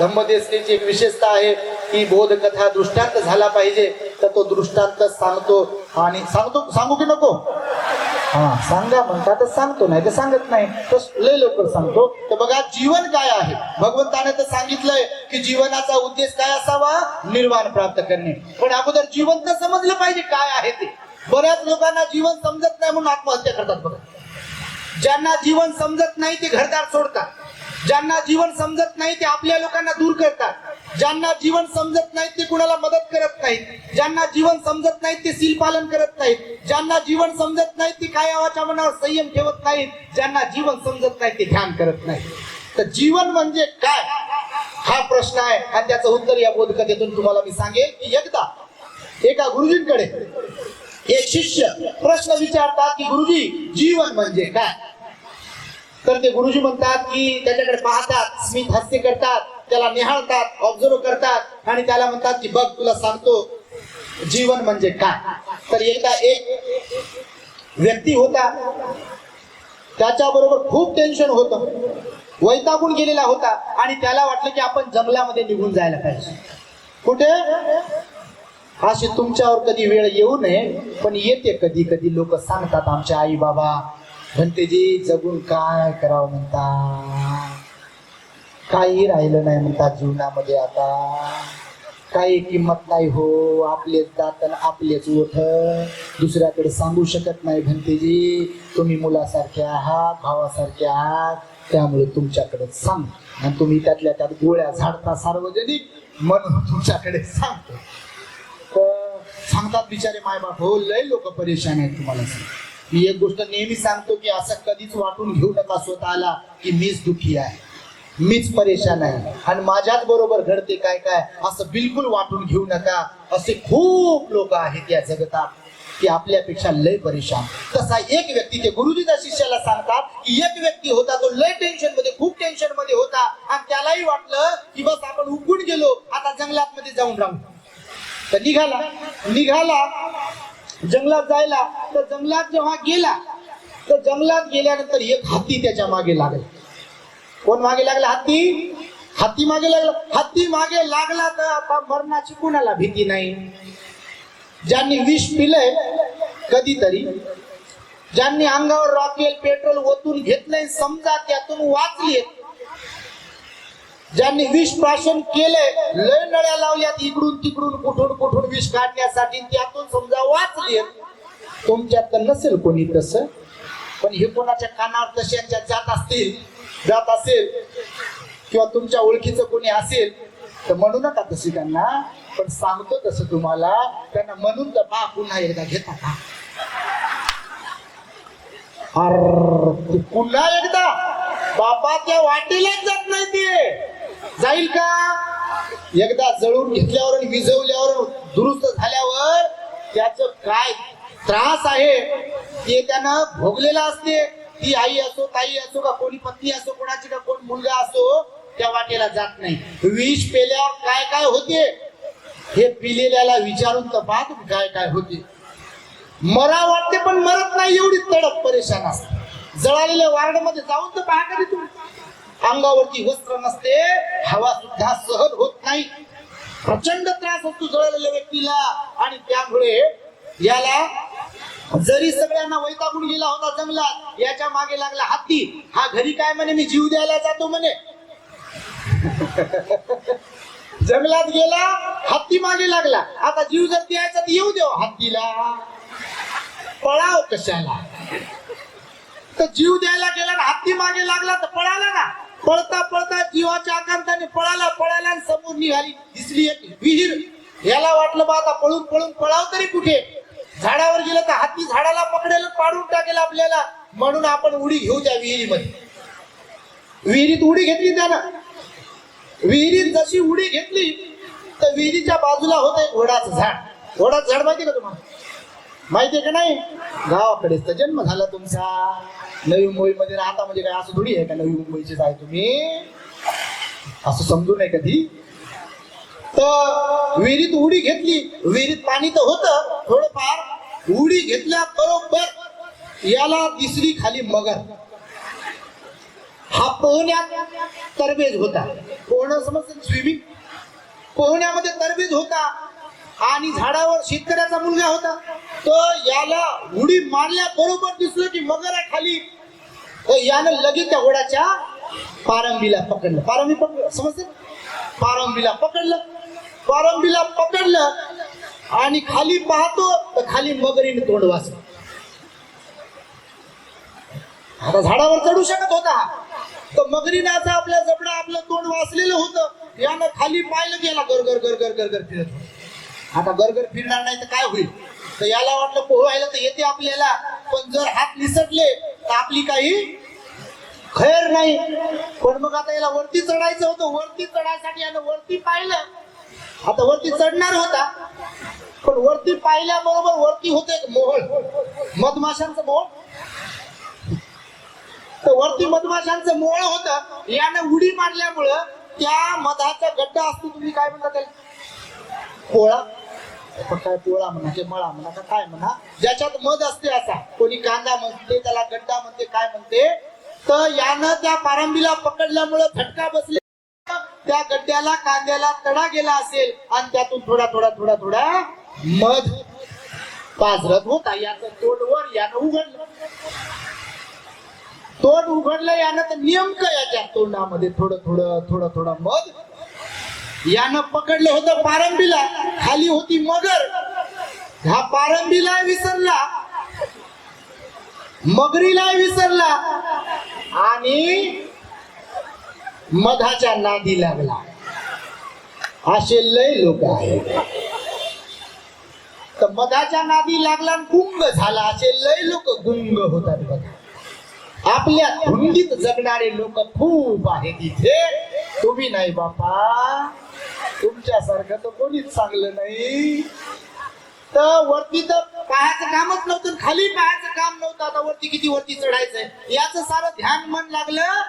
धम्मदेसनीची एक विशेषता आहे की बोधकथा दृष्टांत झाला पाहिजे तर तो दृष्टांत सांगतो आणि सांगतो सांगू की नको? हा सांगा म्हणता तर सांगतो नाही तर सांगत नाही. तर लय लवकर सांगतो. तर बघा जीवन काय आहे? भगवंताने तर सांगितलंय की जीवनाचा उद्देश काय असावा? निर्वाण प्राप्त करणे. पण अगोदर जीवन तर समजलं पाहिजे काय आहे ते. बऱ्याच लोकांना जीवन समजत नाही म्हणून आत्महत्या करतात बघा. ज्यांना जीवन समजत नाही ते घरदार सोडतात. ज्यांना जीवन समजत नाही ते आपल्या लोकांना दूर करतात. ज्यांना जीवन समजत नाही ते कुणाला मदत करत नाहीत. ज्यांना जीवन समजत नाही ते सील पालन करत नाहीत. ज्यांना जीवन समजत नाही ते काय आवाच्या मनावर संयम ठेवत नाहीत. ज्यांना जीवन समजत नाही ते ध्यान करत नाही तर जीवन म्हणजे काय? हा प्रश्न आहे. आणि त्याचं उत्तर या बोधकथेतून तुम्हाला मी सांगेन की एकदा एका गुरुजींकडे एक शिष्य प्रश्न विचारतात की गुरुजी जीवन म्हणजे काय? तर ते गुरुजी म्हणतात की त्याच्याकडे पाहतात स्मित हास्य करतात त्याला निहाळतात ऑब्झर्व करतात आणि त्याला म्हणतात की बघ तुला सांगतो जीवन म्हणजे काय? तर एकदा एक व्यक्ती होता त्याच्याबरोबर खूप टेन्शन होतं वैतागून गेलेला होता आणि त्याला वाटलं की आपण जंगलामध्ये निघून जायला पाहिजे. कुठे? अशी तुमच्यावर कधी वेळ येऊ नये पण येते कधी कधी लोक सांगतात आमचे आई बाबा म्हणतेजी जगून काय करावं म्हणता? काही राहिलं नाही म्हणतात जीवनामध्ये आता. काही किंमत नाही हो आपलेच दातन आपलेच ओठ. दुसऱ्याकडे सांगू शकत नाही भंतेजी तुम्ही मुलासारखे आहात भावासारखे आहात. त्यामुळे तुमच्याकडे सांग. आणि तुम्ही त्यातल्या त्यात गोळ्या झाडता सार्वजनिक म्हणून तुमच्याकडे सांगतो. तर सांगतात बिचारे मायबाप हो लय लोक परेशान आहेत तुम्हाला सांग मी एक गोष्ट नेहमी सांगतो की असं कधीच वाटून घेऊ नका स्वतःला की मीच दुखी आहे मीच परेशान आहे. आणि माझ्याच बरोबर घडते काय काय असं बिलकुल वाटून घेऊ नका. असे खूप लोक आहेत या जगतात की आपल्यापेक्षा लय परेशान. तसा एक व्यक्ती ते गुरुजीच्या शिष्याला सांगतात की एक व्यक्ती होता तो लय टेन्शनमध्ये खूप टेन्शनमध्ये होता. आणि त्यालाही वाटलं की बस आपण उकून गेलो आता जंगलात मध्ये जाऊन राहू. तर निघाला निघाला. जंगलात जायला तर जंगलात जेव्हा गेला तर जंगलात गेल्यानंतर एक हत्ती त्याच्यामागे लागला. कोण मागे लागला? हत्ती हत्ती मागे लागला. हत्ती मागे लागला तर आता मरणाची कुणाला भीती नाही? ज्यांनी विष पिलंय कधीतरी ज्यांनी अंगावर रॉकेल पेट्रोल ओतून घेतलंय समजा त्यातून वाचले ज्यांनी विष प्राशन केलंय लय नळ्या लावल्यात इकडून तिकडून कुठून कुठून विष काढण्यासाठी त्यातून समजा वाचले तुमच्यात तर नसेल कोणी तस. पण हे कोणाच्या कानावर तशाच्या जात असतील जात असेल किंवा तुमच्या ओळखीचं कोणी असेल तर म्हणू नका तशी त्यांना. पण सांगतो तसं तुम्हाला त्यांना म्हणून तर बा पुन्हा एकदा घेता का? पुन्हा एकदा? बापा त्या वाटेलाच जात नाही ते. जाईल का? एकदा जळून घेतल्यावर आणि विझवल्यावर दुरुस्त झाल्यावर त्याच काय त्रास आहे ते त्यानं भोगलेला असते. ती आई असो ताई असो का कोणी पत्नी असो कोणाची का कोण मुलगा असो त्या वाटेला जात नाही. विष पेल्यावर काय काय होते? हे पिलेल्याला विचारून तर काय काय होते. मरा वाटते पण मरत नाही एवढी तडक परेशान असते. जळालेल्या वार्डमध्ये जाऊन तर पहा कधी तुम्ही. अंगावरती वस्त्र नसते हवा सुद्धा सहन होत नाही. प्रचंड त्रास होतो जळलेल्या व्यक्तीला. आणि त्यामुळे याला जरी सगळ्यांना वैतागून गेला होता जंगलात याच्या मागे लागला हत्ती. हा घरी काय म्हणे? मी जीव द्यायला जातो म्हणे. जंगलात गेला हत्ती मागे लागला. आता जीव जर द्यायचा तर येऊ देव हत्तीला. पळाव कशाला? तर जीव द्यायला गेला ना हत्ती मागे लागला तर पळाला ना. पळता पळता जीवाच्या आकांताने पळाला पळाला आणि समोर निघाली. दिसली एक विहीर. याला वाटलं बा आता पळून पळून पळाव तरी कुठे? झाडावर गेलं तर हाती झाडाला पकडेल पाडून टाकेल आपल्याला. म्हणून आपण उडी घेऊ त्या विहिरीमध्ये. विहिरीत उडी घेतली त्यानं. विहिरीत जशी उडी घेतली तर विहिरीच्या बाजूला होत एक घोडाचं झाड. घोडाचं झाड माहिती का तुम्हाला? माहितीये का नाही? गावाकडेच तर जन्म झाला तुमचा. नवी मुंबईमध्ये राहता म्हणजे काय असं थोडी आहे का नवी मुंबईचेच आहे तुम्ही? असं समजू नये कधी. तर विहिरीत उडी घेतली. विहिरीत पाणी तर होतं. थोडंफार उडी घेतल्या बरोबर याला दिसली खाली मगर. हा पोहण्यात तरबेज होता. पोहणं समजतं स्विमिंग पोहण्यामध्ये तरबेज होता. आणि झाडावर शेतकऱ्याचा मुलगा होता. तर याला उडी मारल्या बरोबर दिसलं की मगरा खाली. यानं लगेच त्या घोड्याच्या पारंबीला पकडलं. पारंबी पकड समजते पारंबीला पकडलं. पारंबीला पकडलं आणि खाली पाहतो तर खाली मगरीने तोंड वाचलं आता झाडावर चढू शकत होता. तर मगरीने आता आपल्या जबडा आपलं तोंड वाचलेलं होतं. यानं खाली पाहिलं गेला गरगर गर गर गर गर गर फिरत आता गर गर फिरणार नाही तर काय होईल? तर याला वाटलं पोहायला तर येते आपल्याला. पण जर हात निसटले तर आपली काही खैर नाही. पण मग आता याला वरती चढायचं होतं. वरती चढायसाठी यानं वरती पाहिलं. आता वरती चढणार होता. पण वरती पाहिल्याबरोबर वरती होते मोहळ. मधमाशांचं मोहळ. तर वरती मधमाशांचं मोहळ होत. यानं उडी मारल्यामुळं त्या मधाचा गड्डा असतो. तुम्ही काय म्हणता त्याला? पोळा. पण काय पोळा म्हणा ते मळा म्हणा का काय म्हणा ज्याच्यात मध असते असा. कोणी कांदा म्हणते त्याला गड्डा म्हणते काय म्हणते तर यानं त्या पारंबीला पकडल्यामुळं फटका बसले. त्या गड्ड्याला कांद्याला तडा गेला असेल आणि त्यातून थोडा थोडा थोडा थोडा मध पाझरत होता. याचं तोडवर यानं उघडलं. तोंड उघडलं यानं तर नेमकं याच्या तोंडामध्ये थोडं थोडं थोडं थोडं मध यानं पकडलं होतं पारंबीला खाली होती मगर. हा पारंबीला विसरला. मगरीला विसरला. आणि मधाच्या नादी लागला. असे लय लोक आहेत. तर मधाच्या नादी लागला गुंग झाला. असे लय लोक गुंग होतात बघा. आपल्या धुंदीत जगणारे लोक खूप आहेत इथे. तुम्ही नाही बापा. तुमच्यासारखं तर कोणीच चांगलं नाही. तर वरती तर पाहायचं कामच नव्हतं खाली पाहायचं काम नव्हतं. आता वरती किती वरती चढायचंय? याचं सारं ध्यान मन लागलं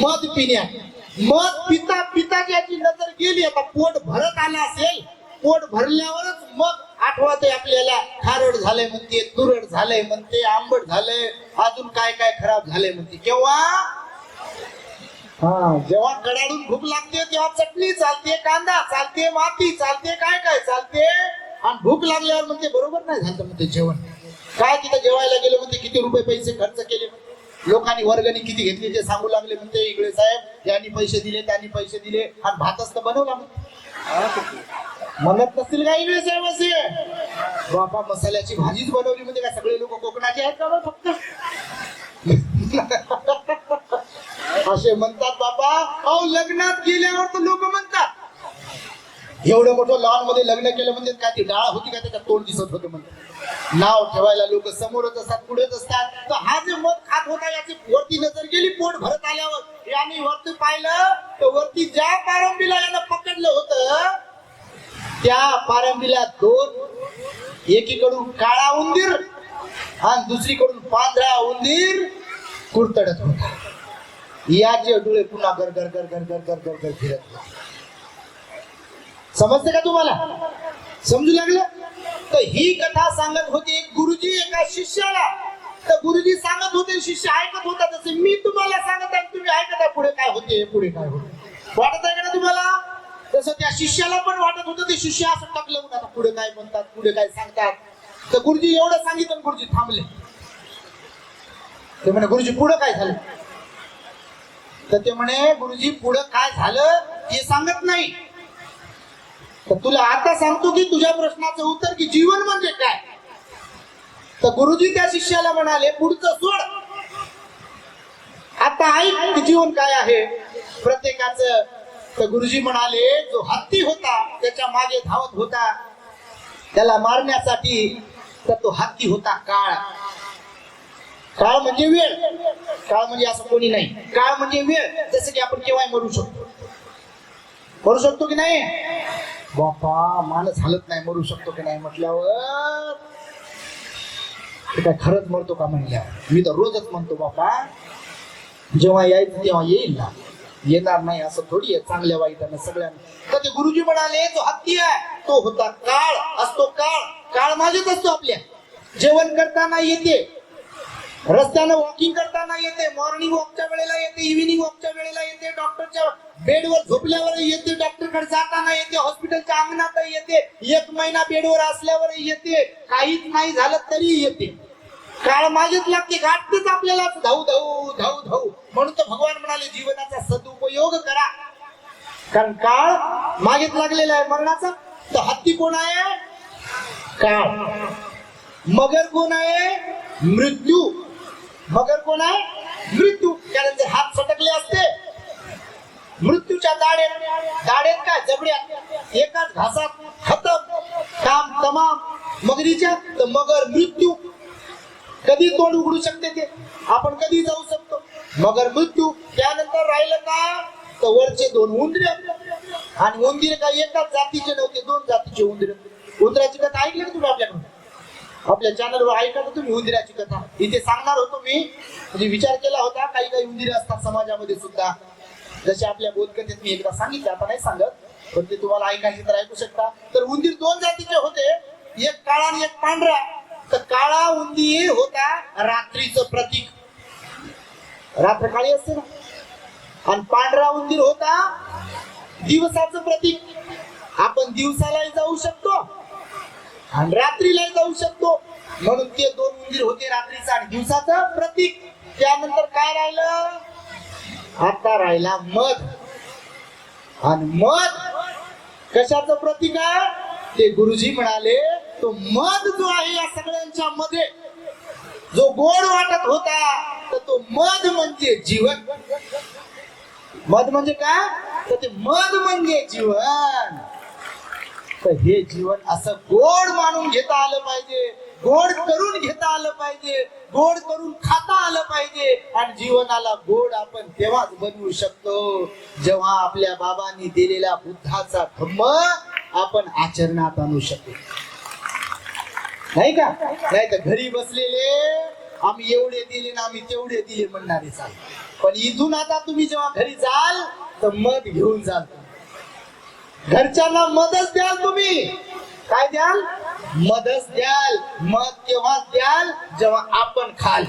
मध पिण्यात मध पिता पिता याची नजर गेली आता पोट भरत आलं असेल पोट भरल्यावरच मग आठवत आपल्याला. खारड झालंय म्हणते तुरड झालंय म्हणते आंबट झालंय अजून काय काय खराब झालंय म्हणते. केव्हा? जेव्हा कडाडून भूक लागते तेव्हा चटणी चालते कांदा चालते माती चालते काय काय चालते? आणि भूक लागल्यावर म्हणते बरोबर नाही झालं म्हणते जेवण. काय तिथं जेवायला गेलो म्हणते किती रुपये पैसे खर्च केले लोकांनी वर्गणी किती घेतली ते सांगू लागले म्हणते इकडे साहेब यांनी पैसे दिले त्यांनी पैसे दिले आणि भातच तर बनवला म्हणत नसतील का इकडे साहेब असे? बापा मसाल्याची भाजीच बनवली म्हणजे काय सगळे लोक कोकणाचे आहेत का फक्त? असे म्हणतात बाबा अहो लग्नात गेल्यावर तर लोक म्हणतात. एवढं मोठं लॉनमध्ये लग्न केलं म्हणजे काय ती डाळ होती का त्याच्यात तोंड दिसत होतं म्हणतात नाव ठेवायला लोक समोरच असतात पुढेच असतात. तर हा जे मत खात होता याची वरती नजर गेली पोट भरत आल्यावर. याने वरती पाहिलं तर वरती ज्या पारंबीला यानं पकडलं होतं त्या पारंबीला दोन एकीकडून काळा उंदीर आणि दुसरीकडून पांढरा उंदीर कुरतडत होता. याचे डोळे पुन्हा गर गर गर गर गर गर गर गर फिरत समजते का तुम्हाला? समजू लागलं? तर ही कथा सांगत होती एक गुरुजी एका शिष्याला. तर गुरुजी सांगत होते शिष्य ऐकत होता तसे मी तुम्हाला सांगत आहे तुम्ही ऐकत आहे पुढे काय होते पुढे काय होते. वाटत आहे का ना तुम्हाला? तसं त्या शिष्याला पण वाटत होतं ते शिष्य असं टाकलं म्हणून आता पुढे काय म्हणतात पुढे काय सांगतात. तर गुरुजी एवढं सांगितलं गुरुजी थांबले. ते म्हणे गुरुजी पुढे काय झालं? तर ते म्हणे गुरुजी पुढं काय झालं हे सांगत नाही. तर तुला आता सांगतो की तुझ्या प्रश्नाचं उत्तर की जीवन म्हणजे काय? तर गुरुजी त्या शिष्याला म्हणाले पुढचं सोड. आता ऐक जीवन काय आहे. प्रत्येकाचं तर गुरुजी म्हणाले जो हत्ती होता त्याच्यामागे धावत होता. त्याला मारण्यासाठी तर तो हत्ती होता काळ. काळ म्हणजे वेळ. काळ म्हणजे असं कोणी नाही. काळ म्हणजे वेळ. जसं की आपण केव्हाही मरू शकतो. मरू शकतो की नाही? बापा माणूस हालत नाही मरू शकतो की नाही म्हटल्यावर? ते काय खरंच मरतो का म्हणल्यावर? मी तर रोजच म्हणतो बापा जेव्हा यायचं तेव्हा येईल ना. येणार नाही असं थोडी आहे चांगल्या वाईटानं सगळ्यांना. तर ते गुरुजी म्हणाले तो हत्ती आहे तो होता काळ असतो काळ. काळ माझेच असतो आपल्या. जेवण करताना येते रस्त्यानं वॉकिंग करताना येते मॉर्निंग वॉकच्या वेळेला येते इव्हिनिंग वॉकच्या वेळेला येते डॉक्टरच्या बेडवर झोपल्यावर येते डॉक्टरकडे जाताना येते हॉस्पिटलच्या अंगणात येते एक महिना बेडवर असल्यावर येते काहीच नाही झालं तरी येते. काळ मागेच लागते गाठतेच आपल्याला धाऊ धाऊ धाऊ धाऊ. म्हणून तर भगवान म्हणाले जीवनाचा सदुपयोग करा. कारण काळ मागेच लागलेला आहे मरणाचा. तर हत्ती कोण आहे? काळ. मगर कोण आहे? मृत्यू. मगर कोण आहे? मृत्यू. त्यानंतर जर हात सटकले असते. मृत्यूच्या दाडेत दाडेत काय? जबड्यात. एकाच घासात खतम. काम तमाम. मगरीच्या तर मगर मृत्यू. कधी तोंड उघडू शकते ते? आपण कधी जाऊ शकतो? मगर मृत्यू. त्यानंतर राहिलं का? तर वरचे दोन उंदरे. आणि उंदीर काय? एकाच जातीचे नव्हते दोन जातीचे उंदीर. उंदराची कथा ऐकली का तुम्ही आपल्याकडून? आपल्या चॅनलवर ऐका का तुम्ही उंदिराची कथा. इथे सांगणार होतो मी. म्हणजे विचार केला होता काही काही उंदिरे असतात समाजामध्ये सुद्धा. जसे आपल्या बोधकथेत मी एकदा सांगितलं आता नाही सांगत पण ते तुम्हाला ऐकायचे तर ऐकू शकता. तर उंदीर दोन जातीचे होते. एक काळा आणि एक पांढरा. तर काळा उंदीर होता रात्रीचं प्रतीक. रात्र काळी असते ना. आणि पांढरा उंदीर होता दिवसाचं प्रतीक. आपण दिवसालाही जाऊ शकतो आणि रात्रीला जाऊ शकतो. म्हणून ते दोन मंदिर होते रात्रीचं आणि दिवसाचं प्रतीक. त्यानंतर काय राहिलं? आता राहिला मध. आणि मध कशाचं प्रतीक आहे? ते गुरुजी म्हणाले तो मध जो आहे या सगळ्यांच्या मध्ये जो गोड वाटत होता तर तो मध म्हणजे जीवन. मध म्हणजे काय? तर ते मध म्हणजे जीवन. तर हे जीवन असं गोड मानून घेता आलं पाहिजे. गोड करून घेता आलं पाहिजे. गोड करून खाता आलं पाहिजे. आणि जीवनाला गोड आपण तेव्हाच बनवू शकतो. जेव्हा आपल्या बाबांनी दिलेला बुद्धाचा धम्म आपण आचरणात आणू शकतो. नाही का? नाही तर घरी बसलेले आम्ही एवढे दिले ना आम्ही तेवढे दिले म्हणणारे चाल. पण इथून आता तुम्ही जेव्हा घरी जाल तर मध घेऊन जाल. घरच्यांना मदत द्याल तुम्ही. काय द्याल? मदत द्याल. मग केव्हा द्याल? जेव्हा आपण खाल.